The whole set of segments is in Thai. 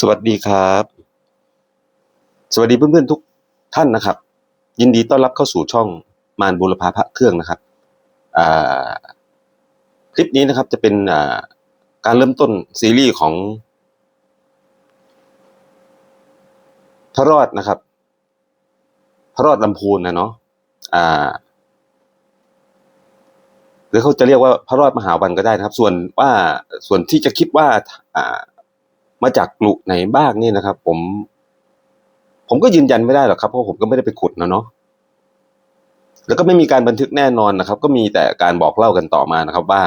สวัสดีครับ สวัสดีเพื่อนๆทุกท่านนะครับ ยินดีต้อนรับเข้าสู่ช่องมารบุรพาพระเครื่องนะครับคลิปนี้นะครับจะเป็นการเริ่มต้นซีรีส์ของพระรอดนะครับ พระรอดลำพูนนะเนาะหรือเขาจะเรียกว่าพระรอดมหาวันก็ได้นะครับ ส่วนว่าส่วนที่จะคิดว่าอ่า มาจากกลุ่ไหนบ้างนี่นะครับ ผม ผมก็ยืนยันไม่ได้หรอกครับเพราะผมก็ไม่ได้ไปขุดนะเนาะแล้วก็ไม่มีการบันทึกแน่นอนนะครับ ก็มีแต่การบอกเล่ากันต่อมานะครับ ว่า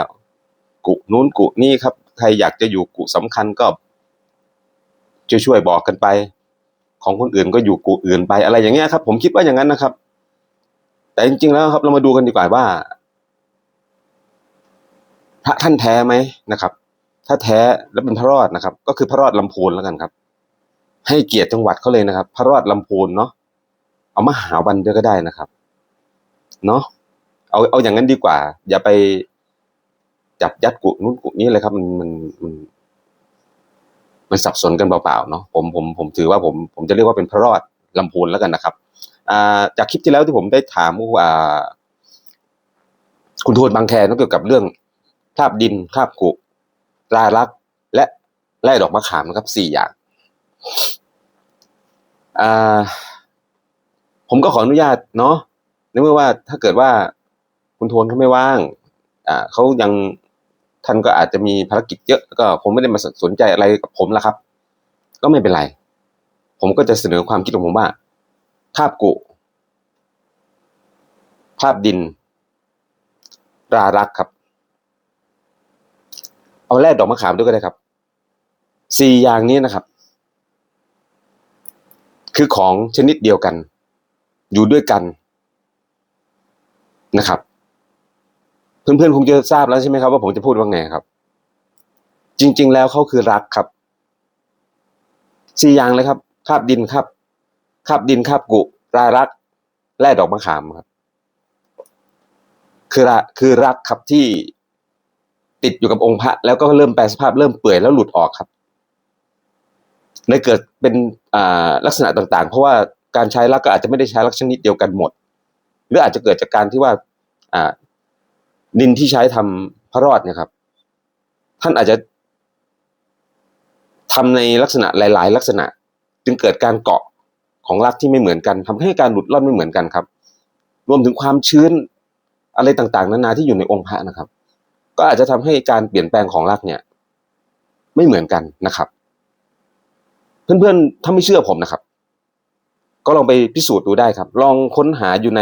กุนู้นกุนี่ครับ ใครอยากจะอยู่กุสำคัญก็ช่วยช่วยๆบอกกันไป ของคนอื่นก็อยู่กุอื่นไปอะไรอย่างเงี้ยครับ ผมคิดว่าอย่างนั้นนะครับ แต่จริงๆแล้วครับ เรามาดูกันดีกว่าว่าพระท่านแท้ไหมนะครับ ถ้าแท้และเป็นพระรอดนะครับ ก็คือพระรอดลำพูนแล้วกันครับ ให้เกียรติจังหวัดเขาเลยนะครับ พระรอดลำพูนเนาะเอามาหาวันด้วยก็ได้นะครับ เนาะเอาเอาอย่างนั้นดีกว่า อย่าไปจับยัดกุนู้นกุนี้เลยครับ มันมันมันมันสับสนกันเปล่าๆเนาะผมผมผมถือว่าผมผมจะเรียกว่าเป็นพระรอดลำพูนแล้วกันนะครับอ่าจากคลิปที่แล้วที่ผมได้ถามว่า คุณโทนบางแคเกี่ยวกับเรื่องคราบดินคราบกุ ลายลักษณ์และไล่ดอกมะขามนะครับสี่อย่างอผมก็ขออนุญาตเนาะในเมื่อว่าถ้าเกิดว่าคุณโทนเขาไม่ว่าง อ่าเขายังท่านก็อาจจะมีภารกิจเยอะแล้วก็คงไม่ได้มาสนใจอะไรกับผมละครับ ก็ไม่เป็นไร ผมก็จะเสนอความคิดของผมว่าคาบกุคาบดินรารักครับ เอาแร่ดอกมะขามด้วยก็ได้ครับสี่อย่างนี้นะครับ คือของชนิดเดียวกัน อยู่ด้วยกันนะครับ เพื่อนๆคงจะทราบแล้วใช่ไหมครับว่าผมจะพูดว่าไงครับ จริง ๆ แล้วเขาคือรักครับสี่อย่างเลยครับคาบดินครับคาบดินคาบกุรารักแร่ดอกมะขามครับ คือระคือรักครับที่ ติดอยู่กับองค์พระแล้วก็เริ่มแปลสภาพเริ่มเปื่อยแล้วหลุดออกครับเลยเกิดเป็นลักษณะต่างๆ เพราะว่าการใช้รักก็อาจจะไม่ได้ใช้รักชนิดเดียวกันหมด หรืออาจจะเกิดจากการที่ว่าดินที่ใช้ทำพระรอดนี่ยครับ ท่านอาจจะทำในลักษณะหลาย ๆ ลักษณะ จึงเกิดการเกาะของรักที่ไม่เหมือนกันทำให้การหลุดร่อนไม่เหมือนกันครับ รวมถึงความชื้นอะไรต่างๆ นานาที่อยู่ในองค์พระนะครับ ก็อาจจะทำให้การเปลี่ยนแปลงของรักเนี่ย ไม่เหมือนกันนะครับ เพื่อนๆ ถ้าไม่เชื่อผมนะครับ ก็ลองไปพิสูจน์ดูได้ครับ ลองค้นหาอยู่ใน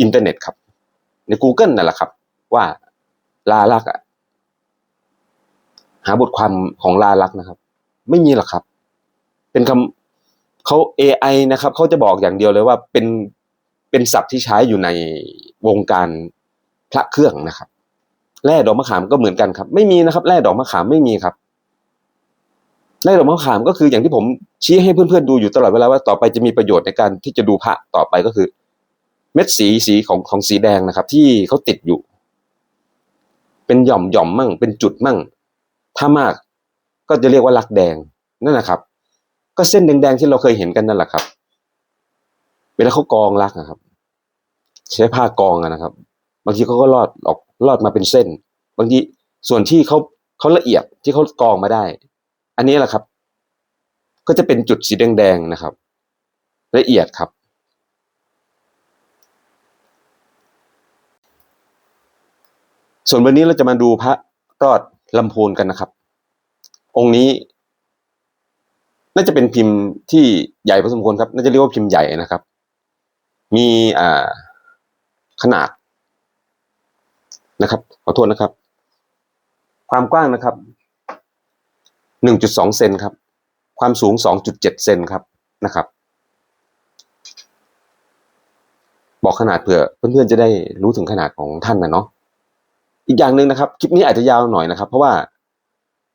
อินเทอร์เน็ตครับ ใน Google นั่นแหละครับ ว่าลาลักษณ์อะหาบทความของลาลักษ์นะครับ ไม่มีหรอกครับ เป็นคำเขา AI นะครับเขาจะบอกอย่างเดียวเลยว่าเป็นเป็นศัพท์ที่ใช้อยู่ในวงการพระเครื่องนะครับ แร่ดอกมะขามก็เหมือนกันครับ ไม่มีนะครับ แร่ดอกมะขามไม่มีครับ แร่ดอกมะขามก็คืออย่างที่ผมชี้ให้เพื่อนๆดูอยู่ตลอดเวลาว่าต่อไปจะมีประโยชน์ในการที่จะดูพระต่อไปก็คือ เม็ดสีสีของของสีแดงนะครับ ที่เขาติดอยู่ เป็นหย่อมหย่อมมั่ง เป็นจุดมั่ง ถ้ามากก็จะเรียกว่าลักแดงนั่นนะครับ ก็เส้นแดงๆที่เราเคยเห็นกันนั่นแหละครับ เวลาเขากองลักนะครับ ใช้ผ้ากองนะครับบางทีเขาก็รอดออก รอดมาเป็นเส้น บางทีส่วนที่เขาเขาละเอียดที่เขากองมาได้ อันนี้แหละครับ ก็จะเป็นจุดสีแดงๆนะครับ ละเอียดครับ ส่วนวันนี้เราจะมาดูพระรอดลำพูนกันนะครับ องค์นี้ น่าจะเป็นพิมพ์ที่ใหญ่พอสมควรครับ น่าจะเรียกว่าพิมพ์ใหญ่นะครับ มีอ่าขนาด นะครับ ขอโทษนะครับ ความกว้างนะครับหนึ่งจุดสองเซนครับ ความสูงสองจุดเจ็ดเซนครับนะครับ บอกขนาดเผื่อเพื่อนๆจะได้รู้ถึงขนาดของท่านนะเนาะอีกอย่างหนึ่งนะครับ คลิปนี้อาจจะยาวหน่อยนะครับ เพราะว่า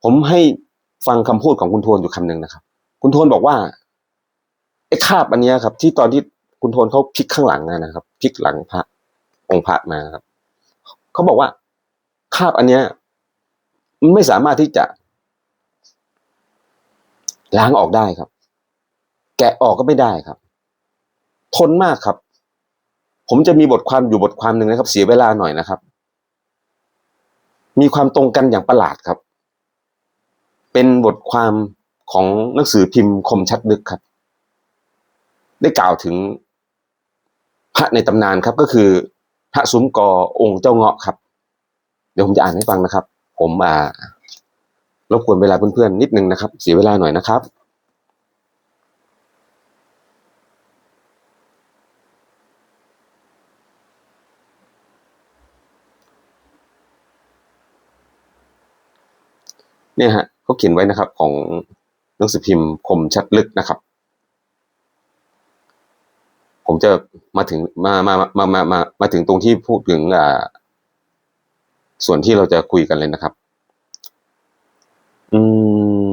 ผมให้ฟังคำพูดของคุณโทนอยู่คำหนึ่งนะครับ คุณโทนบอกว่าไอ้คาบอันนี้ครับ ที่ตอนที่คุณโทนเขาพลิกข้างหลังนะครับพลิกหลังพระองค์พระมาครับ เขาบอกว่าคาบอันเนี้ยมันไม่สามารถที่จะ ล้างออกได้ครับ แกะออกก็ไม่ได้ครับ ทนมากครับ ผมจะมีบทความอยู่บทความหนึ่งนะครับ เสียเวลาหน่อยนะครับ มีความตรงกันอย่างประหลาดครับ เป็นบทความของหนังสือพิมพ์คมชัดลึกครับ ได้กล่าวถึงพระในตำนานครับก็คือ พระซุ้มกอองค์เจ้าเงาะครับ เดี๋ยวผมจะอ่านให้ฟังนะครับ ผมอ่ารบกวนเวลาเพื่อนๆนิดนึงนะครับ เสียเวลาหน่อยนะครับเนี่ยฮะเขาเขียนไว้นะครับของหนังสือพิมพ์คมชัดลึกนะครับ ผมจะมาถึงมามามามามามาถึงตรงที่พูดถึงอ่าส่วนที่เราจะคุยกันเลยนะครับ อื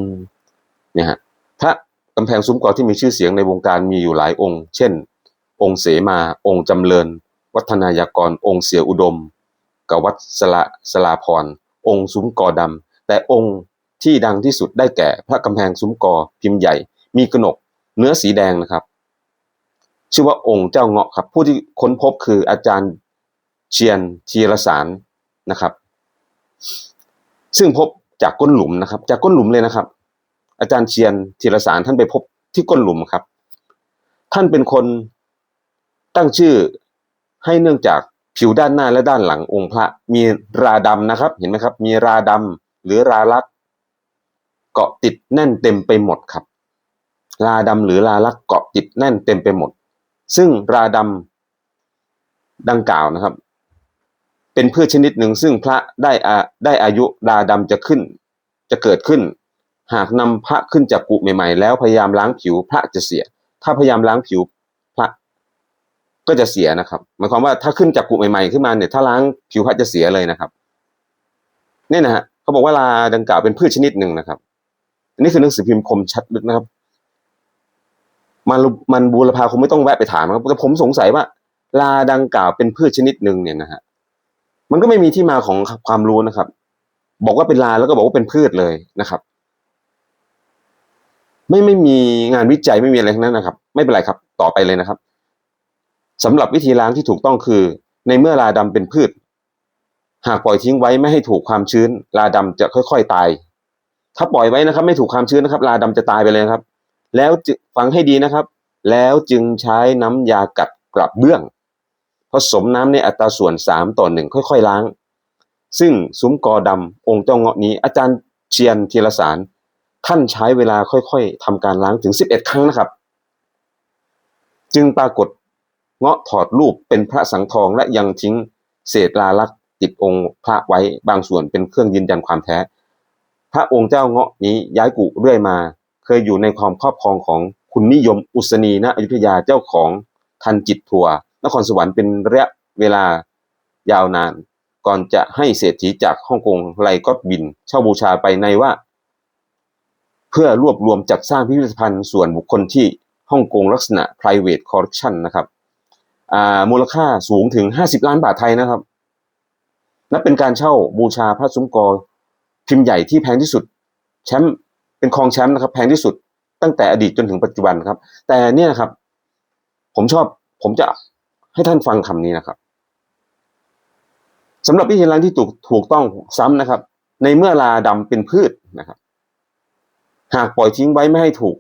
ม เนี่ยฮะพระกำแพงซุ้มกอที่มีชื่อเสียงในวงการมีอยู่หลายองค์ เช่น องค์เสมา องค์จำเริญ วัฒนายากร องค์เสียอุดมกวัดสละสลาพร องค์ซุ้มกอดำ แต่องค์ที่ดังที่สุดได้แก่ พระกำแพงซุ้มกอพิมพ์ใหญ่ มีกระหนก เนื้อสีแดงนะครับ ชื่อว่าองค์เจ้าเงาะครับ ผู้ที่ค้นพบคืออาจารย์เชียนทีรสารนะครับ ซึ่งพบจากก้นหลุมนะครับ จากก้นหลุมเลยนะครับ อาจารย์เชียนทีรสารท่านไปพบที่ก้นหลุมครับ ท่านเป็นคนตั้งชื่อให้เนื่องจากผิวด้านหน้าและด้านหลังองค์พระมีราดำนะครับ เห็นไหมครับ มีราดำหรือราลักษ์เกาะติดแน่นเต็มไปหมดครับ ราดำหรือราลักษ์เกาะติดแน่นเต็มไปหมด ซึ่งราดำดังกล่าวนะครับ เป็นพืชชนิดหนึ่งซึ่งพระได้อาได้อายุราดำจะขึ้น จะเกิดขึ้น หากนำพระขึ้นจากกุใหม่ๆ แล้วพยายามล้างผิวพระจะเสีย ถ้าพยายามล้างผิวพระก็จะเสียนะครับหมายความว่าถ้าขึ้นจากกุใหม่ๆขึ้นมาเนี่ยถ้าล้างผิวพระจะเสียเลยนะครับนี่นะฮะเขาบอกว่าลาดังกล่าวเป็นพืชชนิดหนึ่งนะครับอันนี้คือหนังสือพิมพ์คมชัดลึกนะครับ มันมันบูรพาคงไม่ต้องแวะไปถามครับแต่ผมสงสัยว่า ลาดังกล่าวเป็นพืชชนิดหนึ่งเนี่ยนะฮะมันก็ไม่มีที่มาของความรู้นะครับ บอกว่าเป็นลาแล้วก็บอกว่าเป็นพืชเลยนะครับ ไม่ไม่มีงานวิจัยไม่มีอะไรทั้งนั้นนะครับ ไม่เป็นไรครับ ต่อไปเลยนะครับสำหรับวิธีล้างที่ถูกต้องคือ ในเมื่อลาดำเป็นพืช หากปล่อยทิ้งไว้ไม่ให้ถูกความชื้น ลาดำจะค่อย ๆ ตาย ถ้าปล่อยไว้นะครับ ไม่ถูกความชื้นนะครับ ลาดำจะตายไปเลยครับ แล้วจึฟังให้ดีนะครับ แล้วจึงใช้น้ำยากัดกระเบื้องผสมน้ำในอัตราส่วนสามต่อหนึ่งค่อยๆล้าง ซึ่งซุ้มกอดำองค์เจ้าเงาะนี้อาจารย์เชียนธีรสาร ท่านใช้เวลาค่อยๆทำการล้างถึงสิบเอ็ดครั้งนะครับ จึงปรากฏเงาะถอดรูปเป็นพระสังทองและยังทิ้งเศษลาลักติดองค์พระไว้บางส่วนเป็นเครื่องยืนยันความแท้ พระองค์เจ้าเงาะนี้ย้ายกุเรื่อยมา เคยอยู่ในความครอบครองของคุณนิยมอุศนีณอยุธยาเจ้าของทันจิตทัวร์นครสวรรค์เป็นระยะเวลายาวนาน ก่อนจะให้เศรษฐีจากฮ่องกงไลก็บิน เช่าบูชาไปในว่า เพื่อรวบรวมจัดสร้างพิพิธภัณฑ์ส่วนบุคคลที่ฮ่องกงลักษณะ private collection นะครับอ่ามูลค่าสูงถึง 50 ล้านบาทไทยนะครับและเป็นการเช่าบูชาพระซุ้มกอพิมพ์ใหญ่ที่แพงที่สุด แชมป์ เป็นครองแชมป์นะครับแพงที่สุดตั้งแต่อดีตจนถึงปัจจุบันครับ แต่เนี่ยนะครับ ผมชอบผมจะให้ท่านฟังคำนี้นะครับสำหรับวิธีล้างที่ถูกถูกต้องซ้ำนะครับ ในเมื่อลาดำเป็นพืชนะครับ หากปล่อยทิ้งไว้ไม่ให้ถูก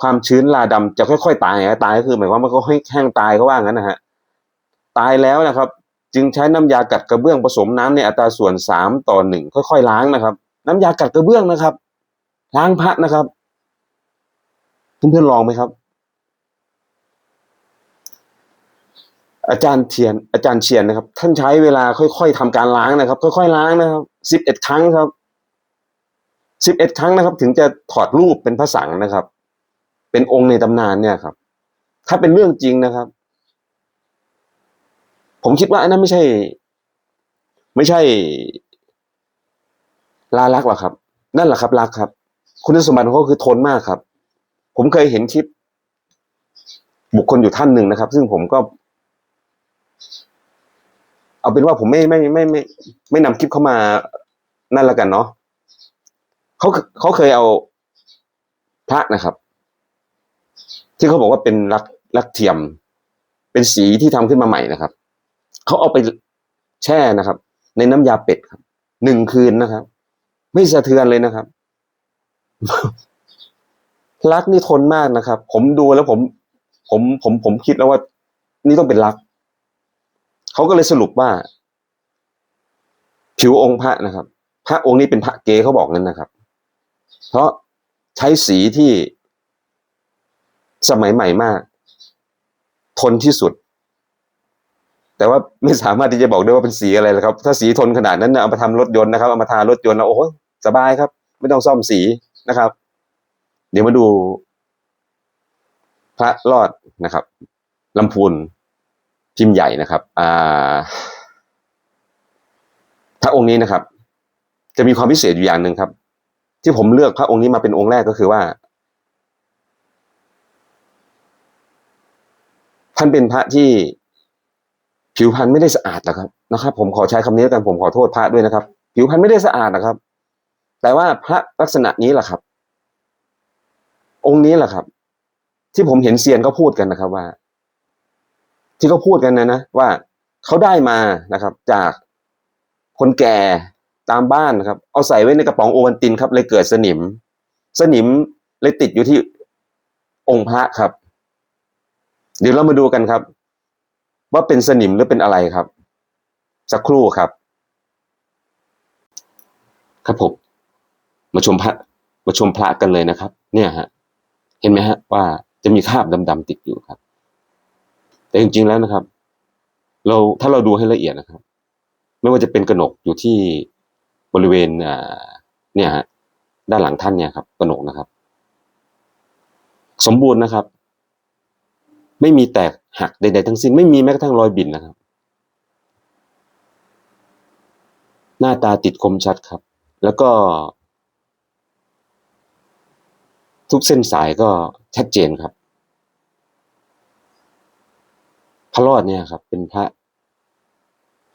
ความชื้นลาดำจะค่อยๆ ตายนะตายก็คือหมายความว่ามันก็แห้งตายก็ว่างั้นนะฮะตายแล้วนะครับ จึงใช้น้ำยากัดกระเบื้องผสมน้ำในอัตราส่วนสามต่อหนึ่งค่อยๆล้างนะครับ น้ำยากัดกระเบื้องนะครับ ล้างพระนะครับ เพื่อนๆลองไหมครับ อาจารย์เทียน อาจารย์เชียนนะครับ ท่านใช้เวลาค่อยๆทำการล้างนะครับ ค่อยๆล้างนะครับสิบเอ็ดครั้งครับสิบเอ็ดครั้งนะครับ ถึงจะถอดรูปเป็นพระสังนะครับ เป็นองค์ในตำนานเนี่ยครับ ถ้าเป็นเรื่องจริงนะครับ ผมคิดว่าอันนั้นไม่ใช่ ไม่ใช่ลาลักหรอกครับ นั่นแหละครับรักครับ คุณสมบัติของเขาคือทนมากครับ ผมเคยเห็นคลิป บุคคลอยู่ท่านหนึ่งนะครับ ซึ่งผมก็ เอาเป็นว่าผมไม่ไม่ไม่ไม่ไม่นำคลิปเข้ามานั่นละกันเนาะเขาเขาเคยเอาพระนะครับ ที่เขาบอกว่าเป็นรักรักเทียม เป็นสีที่ทำขึ้นมาใหม่นะครับเขาเอาไปแช่นะครับ ในน้ำยาเป็ดครับหนึ่งคืนนะครับ ไม่สะเทือนเลยนะครับ รักนี่ทนมากนะครับ ผมดูแล้วผม ผมผมผมคิดแล้วว่า นี่ต้องเป็นรัก เขาก็เลยสรุปว่า ผิวองค์พระนะครับ พระองค์นี้เป็นพระเกย์เขาบอกงั้นนะครับ เพราะใช้สีที่สมัยใหม่มาก ทนที่สุด แต่ว่าไม่สามารถที่จะบอกได้ว่าเป็นสีอะไรเลยครับ ถ้าสีทนขนาดนั้นนะเอามาทำรถยนต์นะครับเอามาทารถยนต์แล้วโอ้ยสบายครับ ไม่ต้องซ่อมสี นะครับ เดี๋ยวมาดู พระรอดนะครับลำพูนพิมพ์ใหญ่นะครับ อ่าพระองค์นี้นะครับ จะมีความพิเศษอยู่อย่างหนึ่งครับ ที่ผมเลือกพระองค์นี้มาเป็นองค์แรกก็คือว่า ท่านเป็นพระที่ผิวพรรณไม่ได้สะอาดนะครับนะครับ ผมขอใช้คำนี้แล้วกันผมขอโทษพระด้วยนะครับ ผิวพรรณไม่ได้สะอาดนะครับ แต่ว่าพระลักษณะนี้แหละครับ องค์นี้แหละครับ ที่ผมเห็นเซียนเขาพูดกันนะครับว่า ที่เขาพูดกันนะนะว่าเขาได้มานะครับ จากคนแก่ตามบ้านนะครับ เอาใส่ไว้ในกระป๋องโอวัลตินครับ เลยเกิดสนิม สนิมเลยติดอยู่ที่องค์พระครับ เดี๋ยวเรามาดูกันครับ ว่าเป็นสนิมหรือเป็นอะไรครับ สักครู่ครับ ครับผม มาชมพระมาชมพระกันเลยนะครับ เนี่ยฮะ เห็นไหมฮะ ว่าจะมีคราบดำๆติดอยู่ครับ แต่จริงๆแล้วนะครับ เราถ้าเราดูให้ละเอียดนะครับ ไม่ว่าจะเป็นกระหนกอยู่ที่บริเวณอ่าเนี่ยฮะด้านหลังท่านเนี่ยครับกระหนกนะครับ สมบูรณ์นะครับ ไม่มีแตกหักใดๆทั้งสิ้นไม่มีแม้กระทั่งรอยบิ่นนะครับ หน้าตาติดคมชัดครับ แล้วก็ ทุกเส้นสายก็ชัดเจนครับ พระรอดเนี่ยครับ เป็นพระ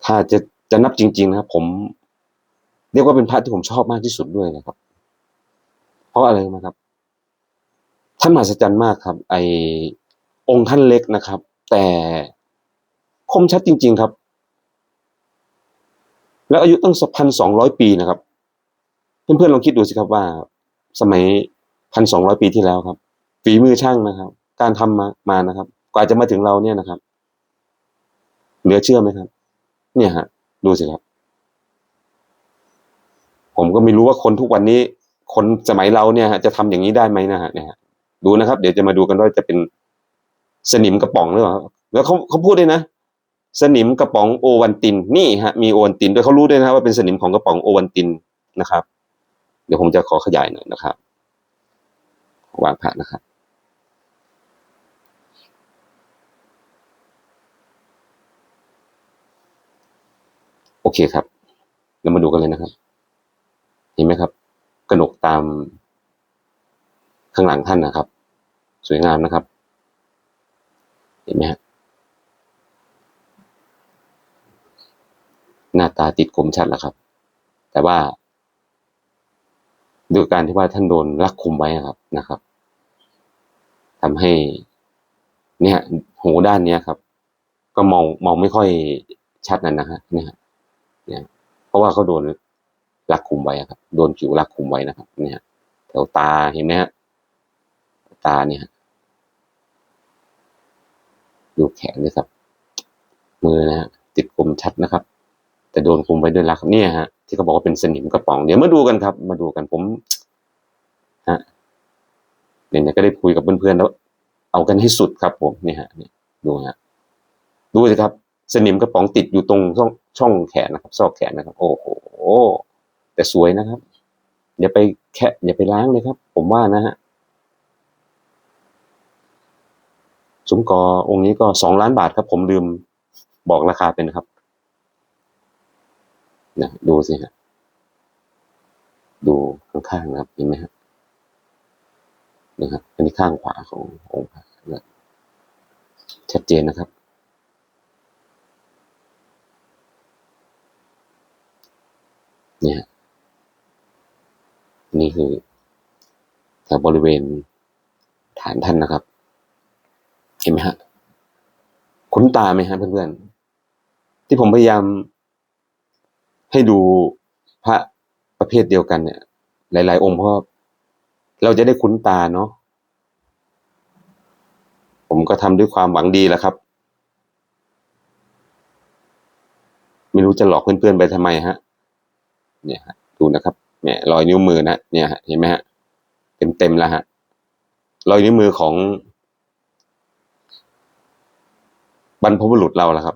ถ้าจะจะนับจริง ๆ นะครับ ผม เรียกว่าเป็นพระที่ผมชอบมากที่สุดด้วยนะครับ เพราะอะไรนะครับ ท่านมหัศจรรย์มากครับ ไอองค์ท่านเล็กนะครับ แต่คมชัดจริง ๆครับ แล้วอายุตั้งสพันสองร้อยปีนะครับ เพื่อนๆลองคิดดูสิครับว่า สมัย พันสองร้อยปีที่แล้วครับ ฝีมือช่างนะครับ การทำมามานะครับ กว่าจะมาถึงเราเนี่ยนะครับ เหลือเชื่อไหมครับ เนี่ยฮะ ดูสิครับ ผมก็ไม่รู้ว่าคนทุกวันนี้ คนสมัยเราเนี่ยฮะจะทำอย่างนี้ได้ไหมนะฮะเนี่ยฮะดูนะครับ เดี๋ยวจะมาดูกันว่าจะเป็นสนิมกระป๋องหรือเปล่าแล้วเขาเขาพูดด้วยนะสนิมกระป๋องโอวันตินนี่ฮะมีโอวันตินด้วยเขารู้ด้วยนะว่าเป็นสนิมของกระป๋องโอวันตินนะครับ เดี๋ยวผมจะขอขยายหน่อยนะครับ วางพระนะครับโอเคครับ เรามาดูกันเลยนะครับ เห็นไหมครับ กระหนกตามข้างหลังท่านนะครับ สวยงามนะครับ เห็นไหมฮะหน้าตาติดคมชัดแล้วครับ แต่ว่า ด้วยการที่ว่าท่านโดนลักคุมไว้ครับนะครับทำให้ เนี่ย หูด้านเนี้ยครับ ก็มองมองไม่ค่อยชัดนั่นนะฮะเนี่ยเนี่ย เพราะว่าเขาโดนลักคุมไว้ครับ โดนผิวลักคุมไว้นะครับ เนี่ยแถวตาเห็นไหมฮะตาเนี่ยดูแขนเลยครับ มือนะฮะติดคมชัดนะครับ แต่โดนคุมไว้ด้วยลักเนี่ยฮะที่เขาบอกว่าเป็นสนิมกระป๋องเดี๋ยวมาดูกันครับ มาดูกันผมฮะเนี่ยก็ได้คุยกับเพื่อนๆแล้ว เอากันให้สุดครับ ผมเนี่ยฮะเนี่ยดูฮะดูสิครับ สนิมกระป๋องติดอยู่ตรงช่องช่องแขนนะครับ ซอกแขนนะครับ โอ้โหแต่สวยนะครับ อย่าไปแคะอย่าไปล้างเลยครับ ผมว่านะฮะสมกอองค์นี้ก็สองล้านบาทครับ ผมลืมบอกราคาเป็นครับ นะดูสิฮะดูข้างๆนะครับเห็นไหมครับนะครับ อันนี้ข้างขวาขององค์พระนะชัดเจนนะครับ เนี่ยนี่คือแถวบริเวณฐานท่านนะครับ เห็นไหมฮะ คุ้นตาไหมฮะเพื่อนๆที่ผมพยายาม ให้ดูพระประเภทเดียวกันเนี่ย หลาย ๆ องค์เพราะเราจะได้คุ้นตาเนาะผมก็ทำด้วยความหวังดีแหละครับ ไม่รู้จะหลอกเพื่อนๆไปทำไมฮะ เนี่ยฮะดูนะครับเนี่ยรอยนิ้วมือนะเนี่ยฮะเห็นไหมฮะเต็มๆแล้วฮะรอยนิ้วมือของบรรพบุรุษเราและครับ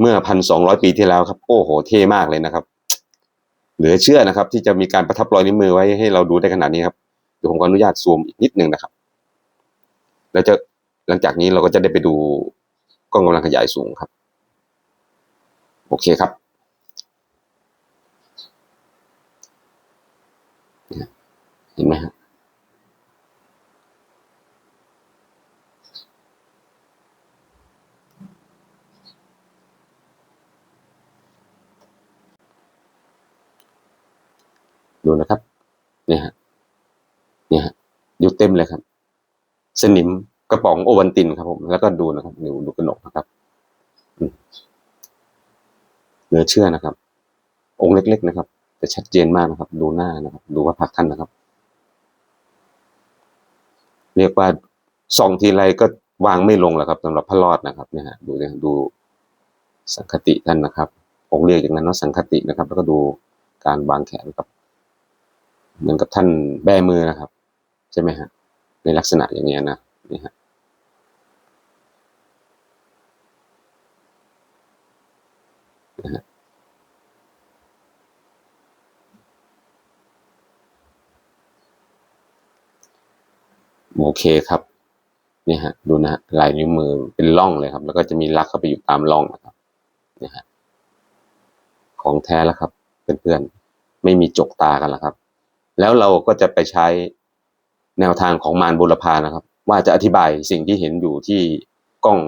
เมื่อพันสองร้อยปีที่แล้วครับ โอ้โห เท่มากเลยนะครับ เหลือเชื่อนะครับ ที่จะมีการประทับรอยนิ้วมือไว้ให้เราดูได้ขนาดนี้ครับเดี๋ยวผมขออนุญาตซูมอีกนิดนึงนะครับแล้วจะหลังจากนี้เราก็จะได้ไปดูกล้องกำลังขยายสูงครับ โอเคครับ เห็นไหมฮะ ดูนะครับ เนี่ยฮะเนี่ยฮะอยู่เต็มเลยครับ สนิมกระป๋องโอวันตินครับผมแล้วก็ดูนะครับดูดูกระหนกนะครับเหลือเชื่อนะครับ องค์เล็ก ๆ นะครับแต่ชัดเจนมากนะครับ ดูหน้านะครับ ดูว่าพักท่านนะครับ เรียกว่าส่องทีไรก็วางไม่ลงแล้วครับสำหรับพระรอดนะครับ เนี่ยฮะดูเนี่ยดูสังคติท่านนะครับผมเรียกอย่างนั้นว่าสังคตินะครับ แล้วก็ดูการวางแขนกับ เหมือนกับท่านแบมือนะครับ ใช่ไหมฮะ ในลักษณะอย่างเงี้ยนะนี่ฮะโอเคครับเนี่ยฮะดูนะฮะลายนิ้วมือเป็นร่องเลยครับ แล้วก็จะมีลักเข้าไปอยู่ตามร่องนะครับเนี่ยฮะของแท้แล้วครับเพื่อนๆไม่มีจกตากันแล้วครับ แล้วเราก็จะไปใช้แนวทางของมารบุรพานะครับ ว่าจะอธิบายสิ่งที่เห็นอยู่ที่กล้อง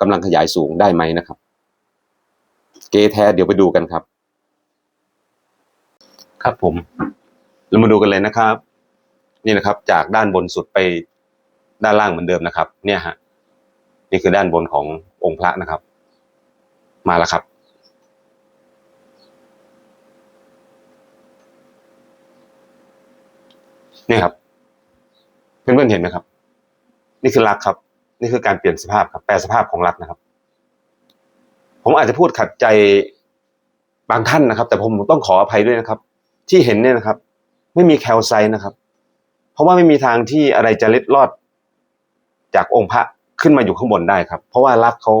กำลังขยายสูงได้ไหมนะครับ เกแท้เดี๋ยวไปดูกันครับ ครับผม เรามาดูกันเลยนะครับ นี่นะครับ จากด้านบนสุดไปด้านล่างเหมือนเดิมนะครับ เนี่ยฮะนี่คือด้านบนขององค์พระนะครับ มาแล้วครับ นี่ครับเพื่อนๆเห็นไหมครับ นี่คือรักครับ นี่คือการเปลี่ยนสภาพครับ แปลสภาพของรักนะครับ ผมอาจจะพูดขัดใจบางท่านนะครับ แต่ผมต้องขออภัยด้วยนะครับ ที่เห็นเนี่ยนะครับ ไม่มีแคลไซต์นะครับ เพราะว่าไม่มีทางที่อะไรจะเล็ดลอด จากองค์พระขึ้นมาอยู่ข้างบนได้ครับ เพราะว่ารักเขา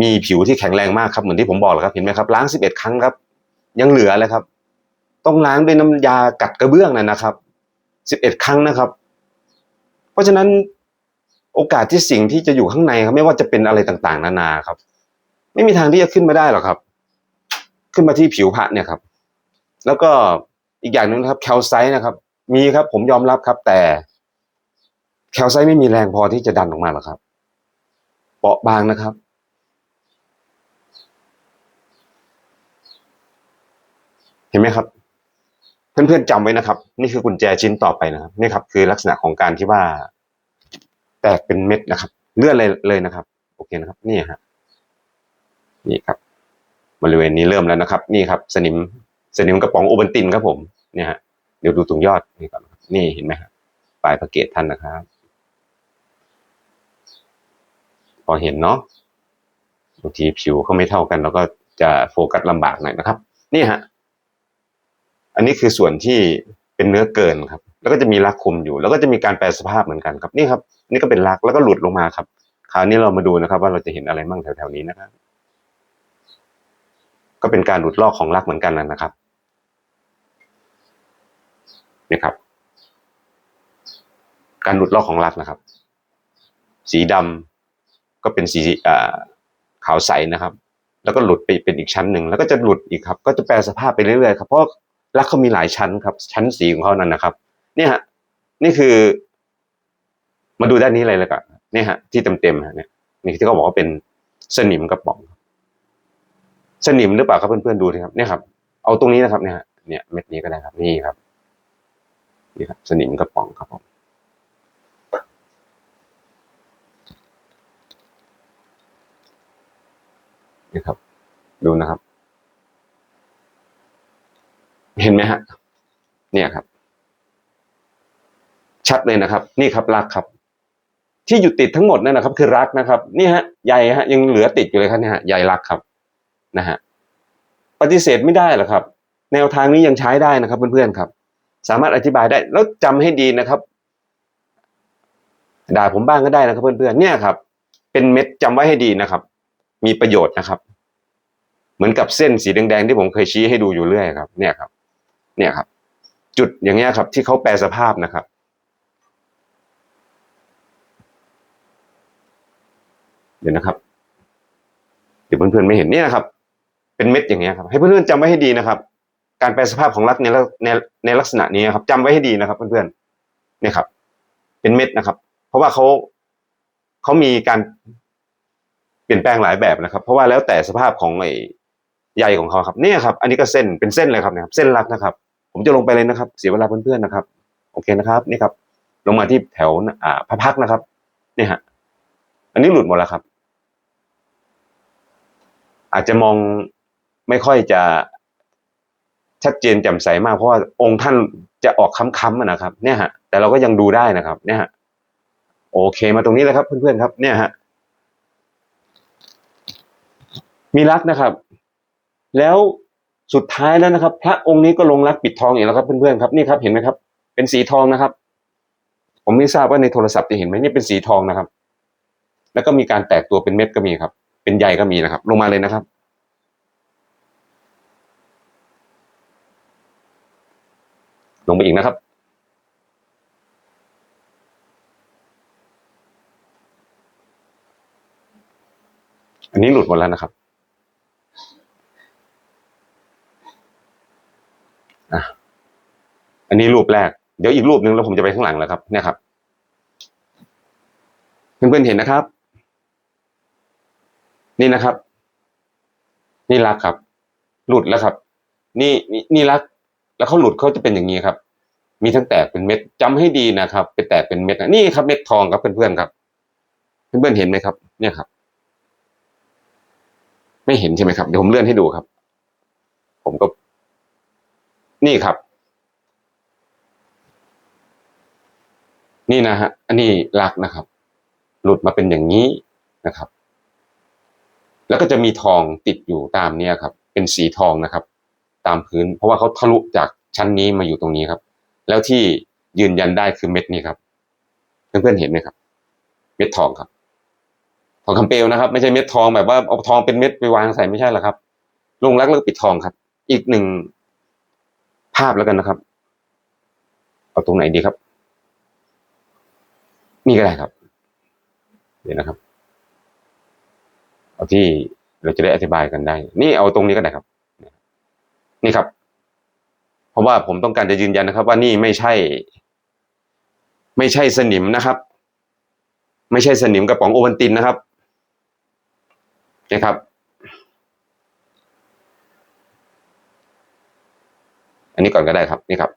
มีผิวที่แข็งแรงมากครับเหมือนที่ผมบอกแหละครับเห็นไหมครับล้างสิบเอ็ดครั้งครับ ยังเหลือเลยครับ ต้องล้างด้วยน้ำยากัดกระเบื้องนั่นนะครับสิบเอ็ดครั้งนะครับ เพราะฉะนั้นโอกาสที่สิ่งที่จะอยู่ข้างในครับไม่ว่าจะเป็นอะไรต่างๆ นานาครับ ไม่มีทางที่จะขึ้นมาได้หรอกครับ ขึ้นมาที่ผิวพระเนี่ยครับ แล้วก็อีกอย่างหนึ่งนะครับแคลไซต์นะครับ มีครับ ผมยอมรับครับ แต่แคลไซต์ไม่มีแรงพอที่จะดันออกมาหรอกครับเปราะบางนะครับเห็นไหมครับ เพื่อนๆจำไว้นะครับ นี่คือกุญแจชิ้นต่อไปนะครับนี่ครับ คือลักษณะของการที่ว่า แตกเป็นเม็ดนะครับ เลื่อนเลยเลยนะครับ โอเคนะครับ นี่ฮะนี่ครับ บริเวณนี้เริ่มแล้วนะครับ นี่ครับ สนิมสนิมกระป๋องโอบันตินครับผมเนี่ยฮะเดี๋ยวดูตรงยอดนี่ก่อนนี่เห็นไหมฮะปลายพระเกตท่านนะครับ พอเห็นเนาะบางทีผิวเขาไม่เท่ากัน เราก็จะโฟกัสลำบากหน่อยนะครับ นี่ฮะ อันนี้คือส่วนที่เป็นเนื้อเกินครับ แล้วก็จะมีรักคุมอยู่ แล้วก็จะมีการแปลสภาพเหมือนกันครับนี่ครับ นี่ก็เป็นรักแล้วก็หลุดลงมาครับ คราวนี้เรามาดูนะครับ ว่าเราจะเห็นอะไรมั่งแถวๆนี้นะครับ ก็เป็นการหลุดลอกของรักเหมือนกันนะครับนี่ครับ การหลุดลอกของรักนะครับ สีดำก็เป็นสีอ่าขาวใสนะครับ แล้วก็หลุดไปเป็นอีกชั้นหนึ่งแล้วก็จะหลุดอีกครับ ก็จะแปลสภาพไปเรื่อยๆครับเพราะ รักเขามีหลายชั้นครับ ชั้นสีของเขานั้นนะครับ เนี่ยฮะนี่คือ มาดูด้านนี้เลยแล้วกันเนี่ยฮะที่เต็มๆฮะเนี่ยนี่ที่เขาบอกว่าเป็นสนิมกระป๋องสนิมหรือเปล่าครับเพื่อนๆดูสิครับเนี่ยครับ เอาตรงนี้นะครับเนี่ยฮะเนี่ยเม็ดนี้ก็ได้ครับนี่ครับนี่ครับ สนิมกระป๋องครับผมนี่ครับ ดูนะครับ เห็นไหมฮะ เนี่ยครับ ชัดเลยนะครับ นี่ครับรักครับ ที่อยู่ติดทั้งหมดนั่นนะครับ คือรักนะครับ นี่ฮะใยฮะ ยังเหลือติดอยู่เลยครับเนี่ยฮะใยรักครับนะฮะปฏิเสธไม่ได้หรอกครับ แนวทางนี้ยังใช้ได้นะครับเพื่อนๆครับ สามารถอธิบายได้แล้วจำให้ดีนะครับด่าผมบ้างก็ได้นะครับ เพื่อนๆเนี่ยครับ เป็นเม็ดจำไว้ให้ดีนะครับ มีประโยชน์นะครับ เหมือนกับเส้นสีแดงๆที่ผมเคยชี้ให้ดูอยู่เรื่อยครับ เนี่ยครับ เนี่ยครับ จุดอย่างเงี้ยครับ ที่เขาแปลสภาพนะครับ เดี๋ยวนะครับเดี๋ยวเพื่อนๆไม่เห็นเนี่ยนะครับ เป็นเม็ดอย่างเงี้ยครับ ให้เพื่อนๆจำไว้ให้ดีนะครับ การแปลสภาพของรักในในในลักษณะนี้ครับจำไว้ให้ดีนะครับ เพื่อนๆเนี่ยครับ เป็นเม็ดนะครับ เพราะว่าเขาเขามีการเปลี่ยนแปลงหลายแบบนะครับ เพราะว่าแล้วแต่สภาพของไอ้ใยของเขาครับ เนี่ยครับ อันนี้ก็เส้นเป็นเส้นเลยครับเนี่ยครับ เส้นรักนะครับ ผมจะลงไปเลยนะครับ เสียเวลาเพื่อนๆนะครับ โอเคนะครับนี่ครับ ลงมาที่แถวอ่าพระพักนะครับนี่ฮะอันนี้หลุดหมดแล้วครับ อาจจะมองไม่ค่อยจะชัดเจนแจ่มใสมาก เพราะว่าองค์ท่านจะออกค้ำๆนะครับ เนี่ยฮะ แต่เราก็ยังดูได้นะครับ เนี่ยฮะโอเคมาตรงนี้เลยครับ เพื่อนๆครับ เนี่ยฮะมีรักนะครับ แล้ว สุดท้ายแล้วนะครับ พระองค์นี้ก็ลงรักปิดทองอีกแล้วครับเพื่อนๆครับนี่ครับเห็นไหมครับ เป็นสีทองนะครับ ผมไม่ทราบว่าในโทรศัพท์จะเห็นไหมนี่เป็นสีทองนะครับ แล้วก็มีการแตกตัวเป็นเม็ดก็มีครับ เป็นใยก็มีนะครับ ลงมาเลยนะครับ ลงไปอีกนะครับอันนี้หลุดหมดแล้วนะครับ อะอันนี้รูปแรก เดี๋ยวอีกรูปหนึ่งแล้วผมจะไปข้างหลังแล้วครับ เนี่ยครับ เพื่อนๆเห็นนะครับ นี่นะครับ นี่รักครับ หลุดแล้วครับ นี่นี่นี่รัก แล้วเขาหลุดเขาจะเป็นอย่างนี้ครับ มีทั้งแตกเป็นเม็ดจำให้ดีนะครับ เป็นแตกเป็นเม็ดนะนี่ครับ เม็ดทองครับเพื่อนๆครับ เพื่อนๆเห็นไหมครับ เนี่ยครับ ไม่เห็นใช่ไหมครับเดี๋ยวผมเลื่อนให้ดูครับ ผมก็ นี่ครับ นี่นะฮะอันนี้รักนะครับ หลุดมาเป็นอย่างนี้นะครับ แล้วก็จะมีทองติดอยู่ตามเนี้ยครับ เป็นสีทองนะครับ ตามพื้น เพราะว่าเขาทะลุจากชั้นนี้มาอยู่ตรงนี้ครับ แล้วที่ยืนยันได้คือเม็ดนี้ครับเพื่อนๆเห็นไหมครับ เม็ดทองครับทองคำเปลวนะครับ ไม่ใช่เม็ดทองแบบว่าเอาทองเป็นเม็ดไปวางใส่ไม่ใช่หรอกครับลงรักแล้วก็ปิดทองครับ อีกหนึ่ง ภาพแล้วกันนะครับ เอาตรงไหนดีครับ นี่ก็ได้ครับ เดี๋ยวนะครับ เอาที่เราจะได้อธิบายกันได้ นี่เอาตรงนี้ก็ได้ครับ นี่ครับ เพราะว่าผมต้องการจะยืนยันนะครับ ว่านี่ไม่ใช่ ไม่ใช่สนิมนะครับ ไม่ใช่สนิมกระป๋องโอวัลตินนะครับนะครับ อันนี้ก่อนก็ได้ครับนี่ครับ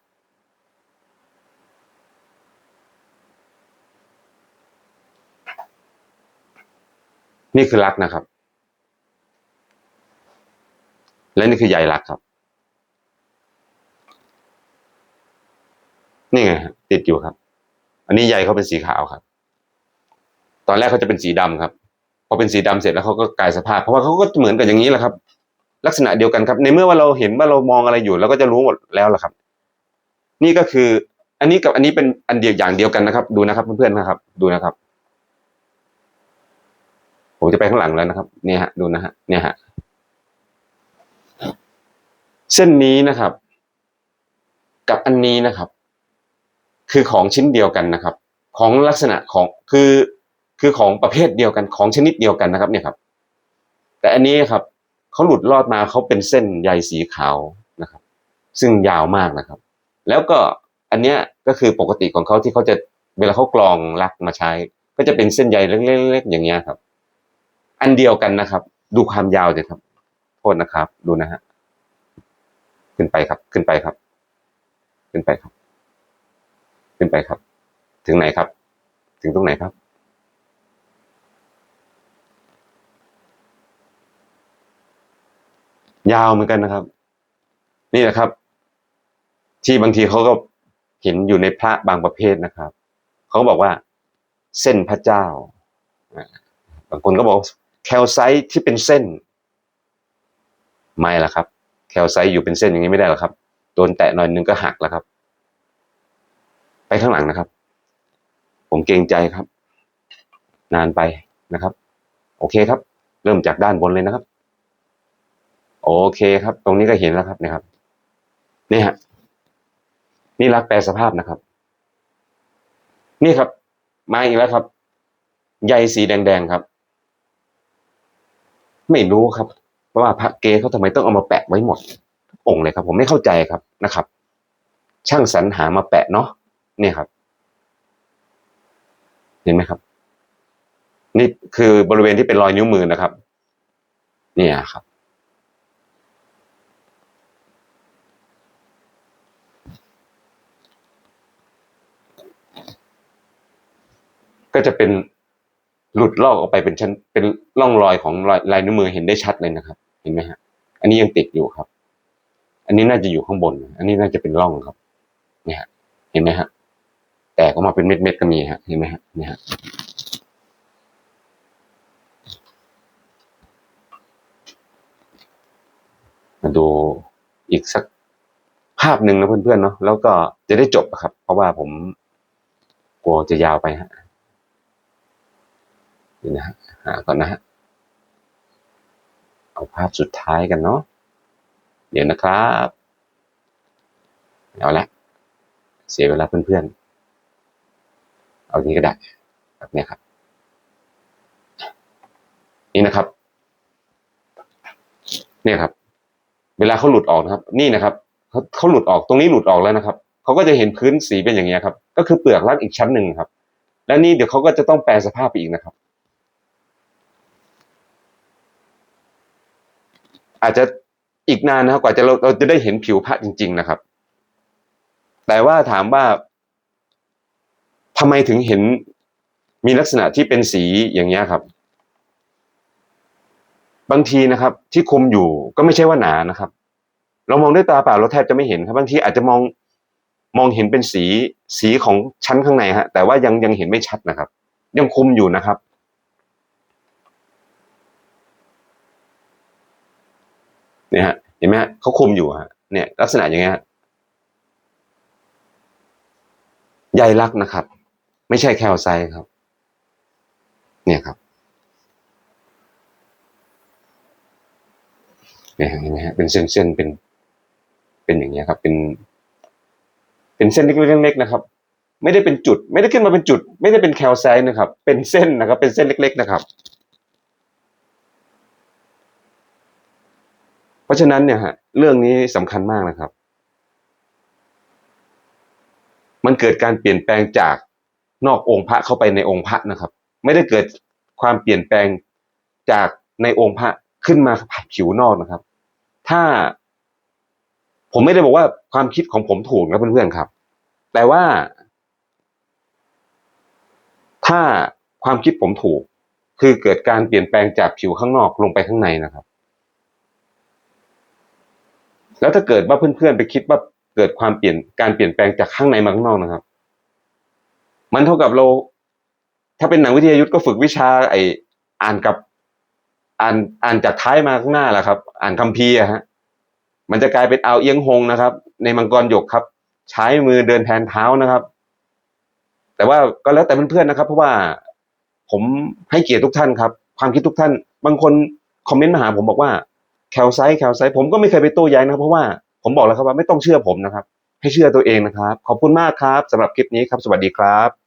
นี่คือรักนะครับ และนี่คือใยรักครับ นี่ไงติดอยู่ครับ อันนี้ใยเขาเป็นสีขาวครับ ตอนแรกเขาจะเป็นสีดำครับพอเป็นสีดำเสร็จแล้วเขาก็กลายสภาพเพราะว่าเขาก็เหมือนกับอย่างนี้แหละครับ ลักษณะเดียวกันครับ ในเมื่อว่าเราเห็นว่าเรามองอะไรอยู่เราก็จะรู้หมดแล้วล่ะครับ นี่ก็คือ อันนี้กับอันนี้เป็นอันเดียวอย่างเดียวกันนะครับ ดูนะครับ เพื่อนๆนะครับ ดูนะครับ ผมจะไปข้างหลังแล้วนะครับ เนี่ยฮะ ดูนะฮะ เนี่ยฮะ เส้นนี้นะครับ กับอันนี้นะครับ คือของชิ้นเดียวกันนะครับ ของลักษณะของคือคือของประเภทเดียวกันของชนิดเดียวกันนะครับ เนี่ยครับ แต่อันนี้ครับ เขาหลุดรอดมาเขาเป็นเส้นใยสีขาวนะครับ ซึ่งยาวมากนะครับ แล้วก็อันเนี้ยก็คือปกติของเขาที่เขาจะเวลาเขากรองลักมาใช้ ก็จะเป็นเส้นใยเล็กๆอย่างเงี้ยครับ อันเดียวกันนะครับ ดูความยาวเลยครับ โทษนะครับ ดูนะฮะขึ้นไปครับ ขึ้นไปครับ ขึ้นไปครับ ขึ้นไปครับ ถึงไหนครับ ถึงตรงไหนครับ ยาวเหมือนกันนะครับ นี่แหละครับ ที่บางทีเขาก็เห็นอยู่ในพระบางประเภทนะครับเขาก็บอกว่าเส้นพระเจ้าอ่าบางคนก็บอกแคลไซต์ที่เป็นเส้น ไม่ละครับ แคลไซต์อยู่เป็นเส้นอย่างนี้ไม่ได้หรอกครับโดนแตะหน่อยนึงก็หักแล้วครับ ไปข้างหลังนะครับ ผมเกรงใจครับ นานไปนะครับ โอเคครับ เริ่มจากด้านบนเลยนะครับ โอเคครับ ตรงนี้ก็เห็นแล้วครับนะครับ นี่ฮะนี่รักแปลสภาพนะครับ นี่ครับ มาอีกแล้วครับ ใยสีแดงๆครับ ไม่รู้ครับว่าพระเกศเขาทำไมต้องเอามาแปะไว้หมดองค์เลยครับ ผมไม่เข้าใจครับนะครับ ช่างสรรหามาแปะเนาะเนี่ยครับ เห็นไหมครับ นี่คือบริเวณที่เป็นรอยนิ้วมือนะครับ เนี่ยครับ ก็จะเป็นหลุดลอกออกไปเป็นชั้นเป็นร่องรอยของรอยลายนิ้วมือเห็นได้ชัดเลยนะครับ เห็นไหมฮะ อันนี้ยังติดอยู่ครับ อันนี้น่าจะอยู่ข้างบน อันนี้น่าจะเป็นร่องครับเนี่ยฮะ เห็นไหมฮะ แตกออกมาเป็นเม็ดๆก็มีฮะ เห็นไหมฮะเนี่ยฮะมาดูอีกสักภาพหนึ่งนะเพื่อนๆเนาะแล้วก็จะได้จบครับ เพราะว่าผมกลัวจะยาวไปฮะ นี่นะฮะหาก่อนนะฮะเอาภาพสุดท้ายกันเนาะเดี๋ยวนะครับเอาละเสียเวลาเพื่อนๆ เอานี้ก็ได้แบบนี้ครับ นี่นะครับ เนี่ยครับ เวลาเขาหลุดออกนะครับ นี่นะครับเขาเขาหลุดออกตรงนี้หลุดออกแล้วนะครับเขาก็จะเห็นพื้นสีเป็นอย่างเงี้ยครับ ก็คือเปลือกรัดอีกชั้นหนึ่งครับ และนี่เดี๋ยวเขาก็จะต้องแปลสภาพไปอีกนะครับ อาจจะอีกนานนะครับกว่าจะเราเราจะได้เห็นผิวพระจริง ๆ นะครับ แต่ว่าถามว่าทำไมถึงเห็นมีลักษณะที่เป็นสีอย่างเงี้ยครับ บางทีนะครับ ที่คุมอยู่ก็ไม่ใช่ว่าหนานะครับ เรามองด้วยตาเปล่าเราแทบจะไม่เห็นครับ บางทีอาจจะมองมองเห็นเป็นสีสีของชั้นข้างในฮะ แต่ว่ายังยังเห็นไม่ชัดนะครับ ยังคุมอยู่นะครับ เนี่ยฮะเห็นไหมฮะเขาคุมอยู่ฮะเนี่ยลักษณะอย่างเงี้ยใยลักนะครับ ไม่ใช่แคลไซครับ เนี่ยครับเนี่ยเห็นไหมฮะเป็นเส้นๆเป็น เป็นอย่างเงี้ยครับ เป็น เป็นเส้นเล็กๆนะครับ ไม่ได้เป็นจุด ไม่ได้ขึ้นมาเป็นจุด ไม่ได้เป็นแคลไซนะครับ เป็นเส้นนะครับ เป็นเส้นเล็ก ๆ นะครับ เพ ราะฉะนั้นเนี่ยฮะเรื่องนี้สำคัญมากนะครับ มันเกิดการเปลี่ยนแปลงจากนอกองค์พระเข้าไปในองค์พระนะครับ ไม่ได้เกิดความเปลี่ยนแปลงจากในองค์พระขึ้นมาผิวนอกนะครับ ถ้า ผมไม่ได้บอกว่าความคิดของผมถูกนะเพื่อนๆครับ แต่ว่า ถ้าความคิดผมถูก คือเกิดการเปลี่ยนแปลงจากผิวข้างนอกลงไปข้างในนะครับ แล้วถ้าเกิดว่าเพื่อนๆไปคิดว่าเกิดความเปลี่ยนการเปลี่ยนแปลงจากข้างในมาข้างนอกนะครับ มันเท่ากับเรา ถ้าเป็นหนังวิทยายุทธ์ก็ฝึกวิชา ไออ่านกับอ่านอ่านจากท้ายมาข้างหน้าแหละครับ อ่านคัมภีร์อะฮะ มันจะกลายเป็นเอาเอียงหงนะครับ ในมังกรหยกครับ ใช้มือเดินแทนเท้านะครับ แต่ว่าก็แล้วแต่เพื่อนๆนะครับ เพราะว่าผมให้เกียรติทุกท่านครับ ความคิดทุกท่าน บางคนคอมเมนต์มาหาผมบอกว่า แคลไซต์แคลไซต์ผมก็ไม่เคยไปโต้แย้งนะครับเพราะว่าผมบอกแล้วครับว่าไม่ต้องเชื่อผมนะครับ ให้เชื่อตัวเองนะครับ ขอบคุณมากครับสำหรับคลิปนี้ครับ สวัสดีครับ